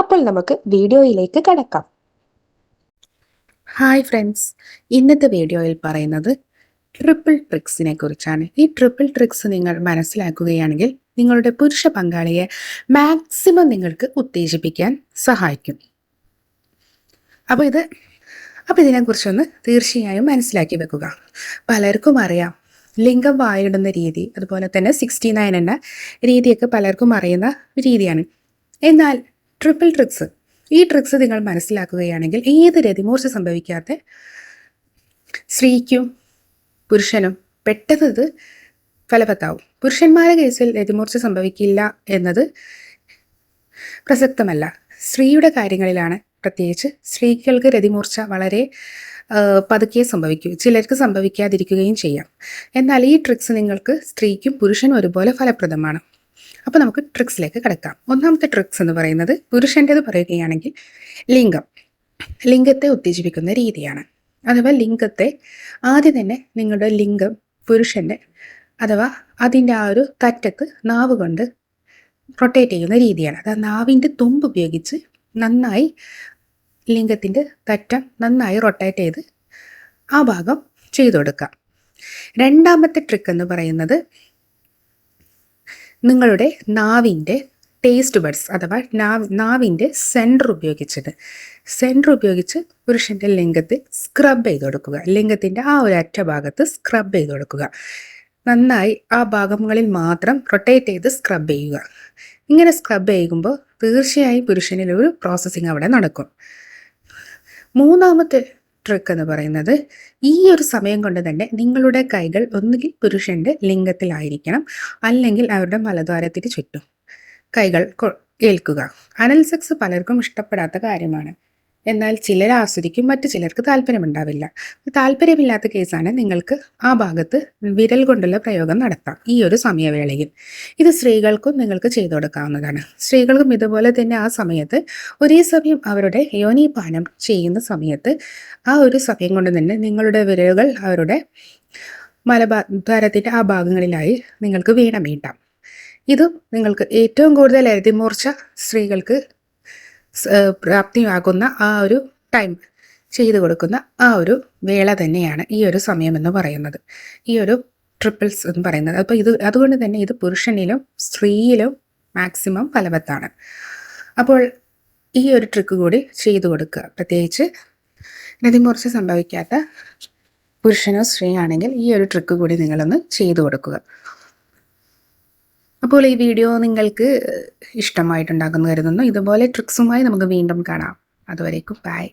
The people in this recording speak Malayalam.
അപ്പോൾ നമുക്ക് വീഡിയോയിലേക്ക് കടക്കാം. ഹായ് ഫ്രണ്ട്സ് ഇന്നത്തെ വീഡിയോയിൽ പറയുന്നത് ട്രിപ്പിൾ ട്രിക്സിനെ കുറിച്ചാണ്. ഈ ട്രിപ്പിൾ ട്രിക്സ് നിങ്ങൾ മനസ്സിലാക്കുകയാണെങ്കിൽ നിങ്ങളുടെ പുരുഷ പങ്കാളിയെ മാക്സിമം നിങ്ങൾക്ക് ഉത്തേജിപ്പിക്കാൻ സഹായിക്കും. അപ്പോൾ ഇത് അപ്പോൾ ഇതിനെക്കുറിച്ചൊന്ന് തീർച്ചയായും മനസ്സിലാക്കി വെക്കുക. പലർക്കും അറിയാം ലിംഗം വായിടുന്ന രീതി അതുപോലെ തന്നെ സിക്സ്റ്റി നയൻ എന്ന രീതിയൊക്കെ പലർക്കും അറിയുന്ന രീതിയാണ്. എന്നാൽ ട്രിപ്പിൾ ട്രിക്സ് ഈ ട്രിക്സ് നിങ്ങൾ മനസ്സിലാക്കുകയാണെങ്കിൽ ഏത് രതിമൂർച്ച സംഭവിക്കാത്ത സ്ത്രീക്കും പുരുഷനും പെട്ടെന്ന് ഇത് ഫലവത്താവും. പുരുഷന്മാരുടെ കേസിൽ രതിമൂർച്ച സംഭവിക്കില്ല എന്നത് പ്രസക്തമല്ല. സ്ത്രീയുടെ കാര്യങ്ങളിലാണ് പ്രത്യേകിച്ച് സ്ത്രീകൾക്ക് രതിമൂർച്ച വളരെ പതുക്കെ സംഭവിക്കും ചിലർക്ക് സംഭവിക്കാതിരിക്കുകയും ചെയ്യാം. എന്നാൽ ഈ ട്രിക്സ് നിങ്ങൾക്ക് സ്ത്രീക്കും പുരുഷനും ഒരുപോലെ ഫലപ്രദമാണ്. അപ്പോൾ നമുക്ക് ട്രിക്സിലേക്ക് കിടക്കാം. ഒന്നാമത്തെ ട്രിക്സ് എന്ന് പറയുന്നത് പുരുഷന്റേത് പറയുകയാണെങ്കിൽ ലിംഗം. ലിംഗത്തെ ഉത്തേജിപ്പിക്കുന്ന രീതിയാണ്. അഥവാ ലിംഗത്തെ ആദ്യം തന്നെ നിങ്ങളുടെ ലിംഗം പുരുഷന്റെ അഥവാ അതിന്റെ ആ ഒരു തറ്റത്ത് നാവ് കൊണ്ട് റൊട്ടേറ്റ് ചെയ്യുന്ന രീതിയാണ്. അത് നാവിന്റെ തുമ്പ് ഉപയോഗിച്ച് നന്നായി ലിംഗത്തിന്റെ തറ്റം നന്നായി റൊട്ടേറ്റ് ചെയ്ത് ആ ഭാഗം ചെയ്തു കൊടുക്കാം. രണ്ടാമത്തെ ട്രിക്ക് എന്ന് പറയുന്നത് നിങ്ങളുടെ നാവിന്റെ ടേസ്റ്റ് ബഡ്സ് അഥവാ നാവ് നാവിന്റെ സെന്റർ ഉപയോഗിച്ചത് സെന്റർ ഉപയോഗിച്ച് പുരുഷന്റെ ലിംഗത്തിൽ സ്ക്രബ് ചെയ്ത് കൊടുക്കുക. ലിംഗത്തിന്റെ ആ ഒരു അറ്റ ഭാഗത്ത് സ്ക്രബ് ചെയ്ത് കൊടുക്കുക. നന്നായി ആ ഭാഗങ്ങളിൽ മാത്രം റൊട്ടേറ്റ് ചെയ്ത് സ്ക്രബ് ചെയ്യുക. ഇങ്ങനെ സ്ക്രബ് ചെയ്യുമ്പോൾ തീർച്ചയായും പുരുഷനിൽ ഒരു പ്രോസസ്സിങ് അവിടെ നടക്കും. മൂന്നാമത്തെ ട്രിക്ക് എന്ന് പറയുന്നത്. ഈ ഒരു സമയം കൊണ്ട് തന്നെ നിങ്ങളുടെ കൈകൾ ഒന്നുകിൽ പുരുഷന്റെ ലിംഗത്തിലായിരിക്കണം അല്ലെങ്കിൽ അവരുടെ മലദ്വാരത്തിന് ചുറ്റും. കൈകൾ ഏൽക്കുക. അനൽ സെക്സ് പലർക്കും ഇഷ്ടപ്പെടാത്ത കാര്യമാണ്. എന്നാൽ ചിലർ ആസ്വദിക്കും മറ്റു ചിലർക്ക് താല്പര്യമുണ്ടാവില്ല. താല്പര്യമില്ലാത്ത കേസാണ് നിങ്ങൾക്ക് ആ ഭാഗത്ത് വിരൽ കൊണ്ടുള്ള പ്രയോഗം നടത്താം ഈ ഒരു സമയവേളയിൽ. ഇത് സ്ത്രീകൾക്കും നിങ്ങൾക്ക് ചെയ്തു കൊടുക്കാവുന്നതാണ്. സ്ത്രീകൾക്കും ഇതുപോലെ തന്നെ ആ സമയത്ത് ഒരേ സമയം അവരുടെ യോനി പാനം ചെയ്യുന്ന സമയത്ത് ആ ഒരു സമയം കൊണ്ട് തന്നെ നിങ്ങളുടെ വിരലുകൾ അവരുടെ മലബാരത്തിന്റെ ആ ഭാഗങ്ങളിലായി നിങ്ങൾക്ക് വീണമീട്ടാം. ഇത് നിങ്ങൾക്ക് ഏറ്റവും കൂടുതൽ എഴുതിമൂർച്ച സ്ത്രീകൾക്ക് പ്രാപ്തിയാകുന്ന ആ ഒരു ടൈം ചെയ്തു കൊടുക്കുന്ന ആ ഒരു വേള തന്നെയാണ് ഈ ഒരു സമയമെന്ന് പറയുന്നത്. ഈ ഒരു ട്രിപ്പിൾസ് എന്ന് പറയുന്നത്. അപ്പോൾ ഇത് അതുകൊണ്ട് തന്നെ ഇത് പുരുഷനിലും സ്ത്രീയിലും മാക്സിമം ഫലവത്താണ്. അപ്പോൾ ഈ ഒരു ട്രിക്ക് കൂടി ചെയ്തു കൊടുക്കുക. പ്രത്യേകിച്ച് നദിമുറിച്ച് സംഭവിക്കാത്ത പുരുഷനോ സ്ത്രീയാണെങ്കിൽ ഈ ഒരു ട്രിക്ക് കൂടി നിങ്ങളൊന്ന് ചെയ്തു കൊടുക്കുക. അപ്പോൾ ഈ വീഡിയോ നിങ്ങൾക്ക് ഇഷ്ടമായിട്ടുണ്ടാകുന്നു കരുതുന്നു. ഇതുപോലെ ട്രിക്സുമായി നമുക്ക് വീണ്ടും കാണാം. അതുവരേക്കും ബൈ